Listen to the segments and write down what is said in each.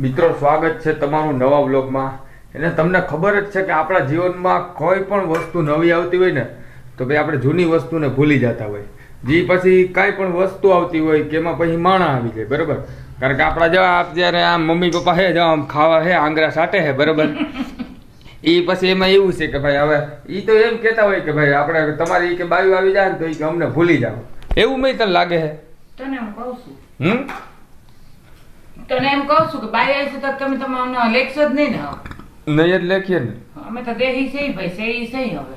મિત્રો સ્વાગત છે તમારું નવા વ્લોગમાં. એટલે તમને ખબર જ છે કે આપણા જીવનમાં કોઈ પણ વસ્તુ નવી આવતી હોય ને તો ભાઈ આપણે જૂની વસ્તુને ભૂલી જતા હોય. જે પછી કાંઈ પણ વસ્તુ આવતી હોય કે એમાં પછી માણા આવી જાય બરાબર? કારણ કે આપણા જવા જ્યારે આમ મમ્મી પપ્પા હે જવા આમ ખાવા હે આંગળા સાટે હે બરોબર? એ પછી એમાં એવું છે કે ભાઈ હવે એ તો એમ કહેતા હોય કે ભાઈ આપણે તમારી કે બાયું આવી જાય ને તો એ કે અમને ભૂલી જાઓ. એવું મેં તને લાગે છે તને હું કહું છું. હમ? તને એમ કહું છું કે બાય આવી તો તમે તમારો લેખશો જ નહીં ને. નહીં જ લેખીએ ને. અમે તો દેહી છે ભાઈ ઈ છે હવે.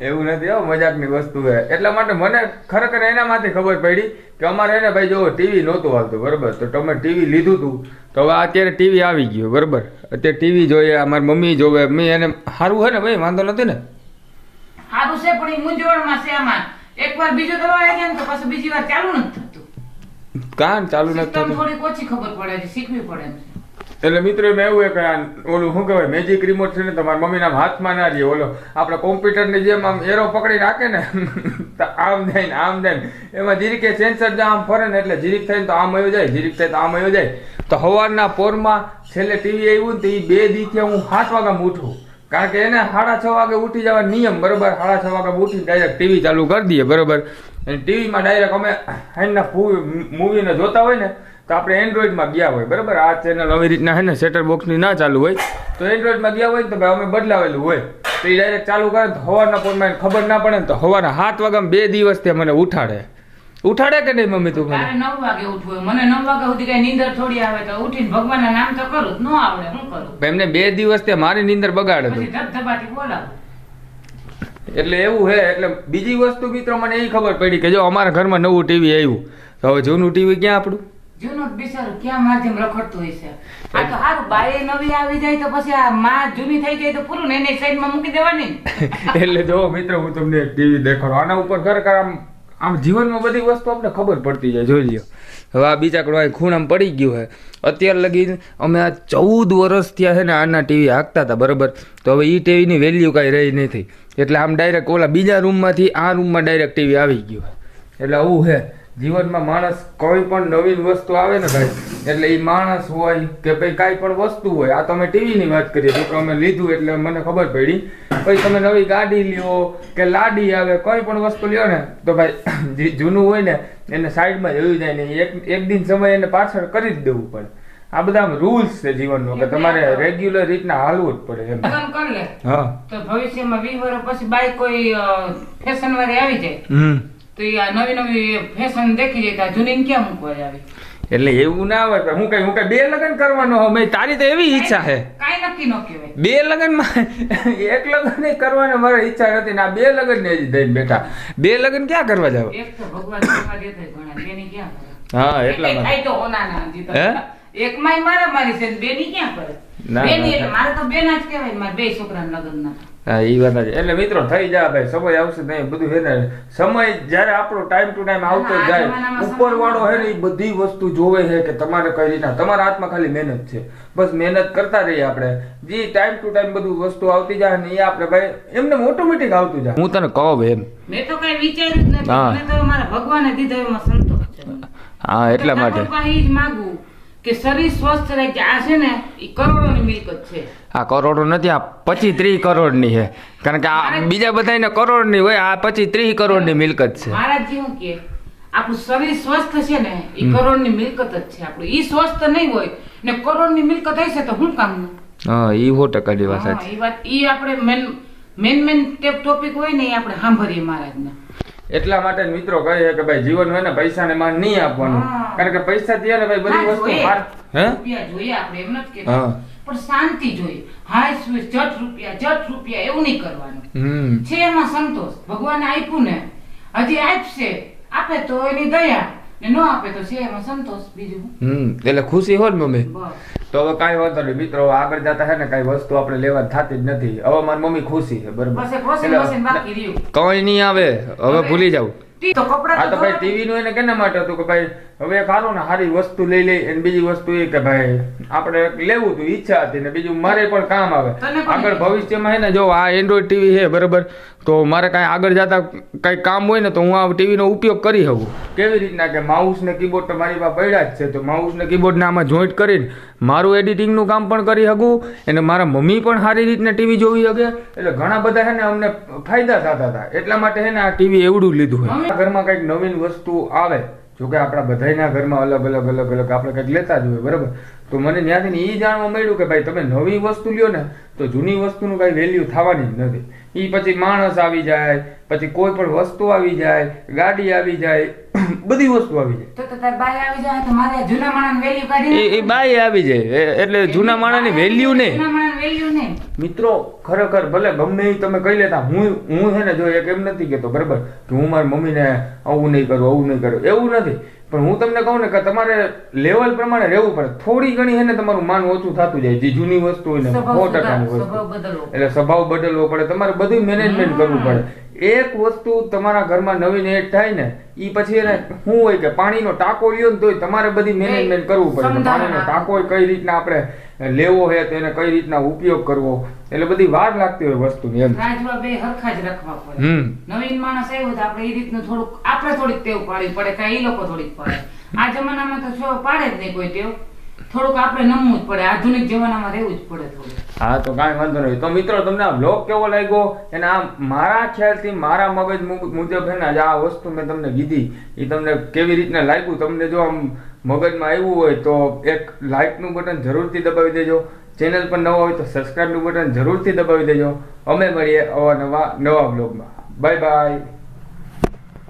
એવું નથી હો મજાકની વસ્તુ છે. એટલા માટે મને ખરેખર એના માંથી ખબર પડી કે અમારે એને ભાઈ જો ટીવી નહોતું આવતું બરોબર? તો તમે ટીવી લીધું હતું તો હવે અત્યારે ટીવી આવી ગયું બરોબર? અત્યારે ટીવી જોઈએ અમારી મમ્મી જોવે મેં એને સારું છે ને ભાઈ વાંધો નથી ને? સારું છે પણ એ મૂંઝવણમાં છે આમાં. એકવાર બીજું દવા આવી ગયા ને તો પછી બીજી વાર ચાલુ નથી કાન ચાલુ નથી થતું. થોડી ઓછી ખબર પડે છે શીખવી પડે એટલે મિત્રો મેં એવું કે આ ઓલું શું કહેવાય મેજિક રિમોટ છે ને તમારા મમ્મીના હાથમાં ના રહીએ ઓલો આપણે કોમ્પ્યુટરની જેમ આમ એરો પકડી રાખે ને આમ જાય ને આમ જાય ને. એમાં જીરીકે સેન્સર જો આમ ફરે ને એટલે જીરીક થાય તો આમ આવ્યો જાય જીરીક થાય તો આમ આવ્યો જાય. તો સવારના પોરમાં છેલ્લે ટીવી આવ્યું તો એ બે દીથી હું સાત વાગ્યામાં ઉઠું. કારણ કે એને સાડા છ વાગે ઉઠી જવા નિયમ બરોબર? સાડા છ વાગે ઉઠી ડાયરેક્ટ ટીવી ચાલુ કરી દઈએ બરોબર? અને ટીવીમાં ડાયરેક્ટ અમે એના મૂવીને જોતા હોય ને તો આપણે એન્ડ્રોઈડમાં ગયા હોય બરાબર? આ ચેનલ આવી રીતના હે ને સેટર બોક્સની ના ચાલુ હોય તો એન્ડ્રોઈડમાં ગયા હોય ને તો ભાઈ અમે બદલાવેલું હોય. તો એ ડાયરેક્ટ ચાલુ કરે તો સવારના પોરમાં એને ખબર ના પડે ને તો સવારના સાત વાગ્યા બે દિવસ તે મને ઉઠાડે. ઉઠાડે કે નહીં મમ્મી તું મને? નવ વાગે ઉઠવું મને નવ વાગ્યા સુધી કઈ નીંદર થોડી આવે તો ઉઠીને ભગવાનના નામ તો કરું જ. ન આવડે હું કરું? એમને બે દિવસ તે મારી નીંદર બગાડે ધબધબાટી બોલાવું. એટલે એવું હે એટલે બીજી વસ્તુ મિત્રો મને એ ખબર પડી કે જો અમારા ઘરમાં નવું ટીવી આવ્યું તો હવે જૂનું ટીવી ક્યાં આપણું? જૂનું બિચારું ક્યાં માધ્યમ રખડતું હોય છે? આ તો સારું બાઈ નવી આવી જાય તો પછી આ માં જૂની થઈ જાય તો પૂરું ને એને સાઈડમાં મૂકી દેવાની. એટલે જો મિત્રો હું તમને ટીવી દેખાડું. આના ઉપર ખરેખર આમ આમ જીવનમાં બધી વસ્તુ આપણે ખબર પડતી જાય જોઈ લ્યો. હવે આ બીજા અહીં ખૂણામાં પડી ગયું છે. અત્યાર લગી અમે આ ચૌદ વર્ષ થયા છે ને આના ટીવી હાંકતા હતા, બરાબર? તો હવે એ ટીવીની વેલ્યુ કાંઈ રહી નથી. એટલે આમ ડાયરેક્ટ ઓલા બીજા રૂમમાંથી આ રૂમમાં ડાયરેક્ટ ટીવી આવી ગયું એટલે આવું છે. જીવનમાં માણસ કોઈ પણ નવીન વસ્તુ આવે ને ભાઈ એટલે એ માણસ હોય કે ભાઈ કાંઈ પણ વસ્તુ હોય આ તમે ટીવીની વાત કરીએ તો અમે લીધું એટલે મને ખબર પડી. પછી તમે નવી ગાડી લ્યો કે લાડી આવે કોઈ પણ વસ્તુ લ્યો ને તો ભાઈ જે જૂનું હોય ને એને સાઈડમાં જોયું જાય ને એક એક દિન સમય એને પાછળ કરી જ દેવું પડે. આ બધા રૂલ્સ છે જીવનનો કે તમારે રેગ્યુલર રીતના હાલવું જ પડે એમ. કરી લે હા. તો ભવિષ્યમાં વીસ વર્ષ પછી બાઈ કોઈ ફેશન વાળી આવી જાય? હમ. તો એ આ નવી નવી ફેશન દેખી જાય તો આ જૂની ક્યાં મૂકવા આવી એટલે એવું ના હોય હું કઈ હું કઈ બે લગ્ન કરવાનો હોઉં. મેં તારી તો એવી ઈચ્છા છે. કાંઈ નક્કી ન કહેવાય. બે લગ્નમાં એક લગ્ન ય કરવાની મારી ઈચ્છા નથી ને આ બે લગ્ન ને જ દઈને બેઠા. બે લગ્ન ક્યાં કરવા જાવ? એક તો ભગવાન કરવા દેતો ઘણા બેની ક્યાં હા એટલા માટે. તો હોનાના ના. હે? એકમાંય મારા મારી છે બે ની ક્યાં કરે ના, બેની એટલે મારે તો બેના જ કહેવાય મારા બે છોકરાના લગ્નના હા એ વાત છે એટલે મિત્રો થઈ જાય ભાઈ સમય આવશે નહીં બધું છે ને સમય જ્યારે આપણો ટાઈમ ટુ ટાઈમ આવતો જાય ઉપર વાળો છે ને એ બધી વસ્તુ જોવે છે કે તમારે કઈ રીતના તમારા હાથમાં ખાલી મહેનત છે. બસ મહેનત કરતા રહીએ આપણે. જે ટાઈમ ટુ ટાઈમ બધું વસ્તુ આવતી જાય ને એ આપણે ભાઈ એમને ઓટોમેટિક આવતું જાય. હું તને કહું એમ. મેં તો કઈ વિચાર્યું જ નથી. હા. તો મારા ભગવાને દીધો એમાં સંતોષ છે. હા એટલા માટે. જ માગું કે શરીર સ્વસ્થ રહે કે આ છે ને એ કરોડોની મિલકત છે. આ કરોડો નથી આ પચીસ ત્રીસ કરોડની છે. કારણ કે આ બીજા બધાને કરોડની હોય આ પચીસ ત્રીસ કરોડની મિલકત છે. મહારાજજી હું કે આપણું શરીર સ્વસ્થ છે ને એ કરોડની મિલકત જ છે આપણું. એ સ્વસ્થ નહીં હોય ને કરોડની મિલકત હશે તો શું કામનું હા એ સો ટકાની વાત એ સાચી. વાત એ આપણે મેન મેન મેન ટોપિક હોય ને એ આપણે સાંભળીએ મહારાજના. એટલા માટે મિત્રો કહે છે કે ભાઈ જીવન હોય ને પૈસાને માન નહીં આપવાનું. કારણ કે પૈસા થયા ને ભાઈ બધી વસ્તુ હે? જોઈએ આપણે એમ નથી કે પણ શાંતિ જોઈએ. હાય સુઈ જટ રૂપિયા જટ રૂપિયા એવું નહીં કરવાનું. છે એમાં સંતોષ. ભગવાને આપ્યું ને. હજી આપશે. આપે તો એની દયા. ને ન આપે તો છે એમાં સંતોષ બીજું હમ એટલે ખુશી હોય ને મમ્મી તો હવે કાંઈ વાંધો નહીં મિત્રો આગળ જતા હે ને કાંઈ વસ્તુ આપણે લેવા થતી જ નથી હવે મારી મમ્મી ખુશી છે બરોબર બસ એક વોશિંગ એટલે મશીન બાકી રહ્યું કંઈ નહીં આવે હવે ભૂલી જાવ તો કપડા આ તો તો ભાઈ ટીવી નું એને કેના માટે હતું કે ભાઈ હવે એક હારો ને સારી વસ્તુ લઈ લઈ અને બીજી વસ્તુ એ કે ભાઈ આપણે લેવું હતું ઈચ્છા હતી ને બીજું મારે પણ કામ આવે. આગળ ભવિષ્યમાં હે ને જો આ એન્ડ્રોઈડ ટીવી છે બરાબર? તો મારે કાંઈ આગળ જતા કાંઈ કામ હોય ને તો હું આ ટીવીનો ઉપયોગ કરી શકું. કેવી રીતના કે માઉસ ને કીબોર્ડ તો મારી પાસે પડ્યા જ છે તો માઉસ ને કીબોર્ડને આમાં જોઈન્ટ કરીને મારું એડિટિંગનું કામ પણ કરી શકું અને મારા મમ્મી પણ સારી રીતના ટીવી જોવી શકે. એટલે ઘણા બધા છે ને અમને ફાયદા થતા હતા. એટલા માટે છે ને આ ટીવી એવડું લીધું ઘરમાં કંઈક નવીન વસ્તુ આવે જો કે આપણા બધાના ઘરમાં અલગ અલગ અલગ અલગ આપણે કંઈક લેતા જ હોય બરાબર? તો મને ત્યાંથી એ જાણવા મળ્યું કે ભાઈ તમે નવી વસ્તુ લ્યો ને તો જૂની વસ્તુનું કાંઈ વેલ્યુ થવાની જ નથી. એ પછી માણસ આવી જાય પછી કોઈ પણ વસ્તુ આવી જાય ગાડી આવી જાય બધી વસ્તુ આવી જાય. તો તો તાર આવી જાય તો મારે જૂના માણસ વેલ્યુ કાઢી એ બાય આવી જાય એ- એટલે જૂના માણસની વેલ્યુ નહીં વેલ્યુ નહીં. મિત્રો ખરેખર ભલે ગમે એ તમે કહી લેતા હું હું છે ને જો એક એમ નથી કહેતો બરાબર કે હું મારી મમ્મીને આવું નહીં કરું આવું નહીં કરું એવું નથી. પણ હું તમને કહું ને કે તમારે લેવલ પ્રમાણે રહેવું પડે. થોડી ઘણી છે ને તમારું માન ઓછું થતું જાય. જે જૂની વસ્તુ હોય ને સો ટકાની વસ્તુ. એટલે સ્વભાવ બદલવો પડે. તમારે બધું મેનેજમેન્ટ કરવું પડે. એક વસ્તુ તમારા ઘરમાં નવીન એડ થાય ને એ પછી એને શું હોય કે પાણીનો ટાંકો લ્યો ને તોય તમારે બધી મેનેજમેન્ટ કરવું પડે. પાણીનો ટાંકો કઈ રીતના આપણે લેવો છે તો એને કઈ રીતના ઉપયોગ કરવો એટલે બધી વાર લાગતી હોય વસ્તુની એમ. રાજવા બે હરખા જ રાખવા પડે. નવીન માણસ આવ્યો તો આપણે એ રીતનું થોડુંક આપણે થોડીક ટેવ પાડવી પડે કે એ લોકો થોડીક પાડે. આ જમાનામાં તો પાડે જ નહીં કોઈ ટેવ. થોડુંક આપણે નમવું જ પડે, આધુનિક જમાનામાં રહેવું જ પડે હા, તો કાંઈ વાંધો નહીં. તો મિત્રો, તમને આ બ્લોગ કેવો લાગ્યો? અને આ મારા ખ્યાલથી, મારા મગજ મુજબ છે ને આ વસ્તુ મેં તમને કીધી. એ તમને કેવી રીતના લાગ્યું? તમને જો આમ મગજમાં આવ્યું હોય, તો એક લાઇકનું બટન જરૂરથી દબાવી દેજો. ચેનલ પર નવો હોય, તો સબસ્ક્રાઇબનું બટન જરૂરથી દબાવી દેજો. અમે મળીએ અવા નવા નવા બ્લોગમાં બાય બાય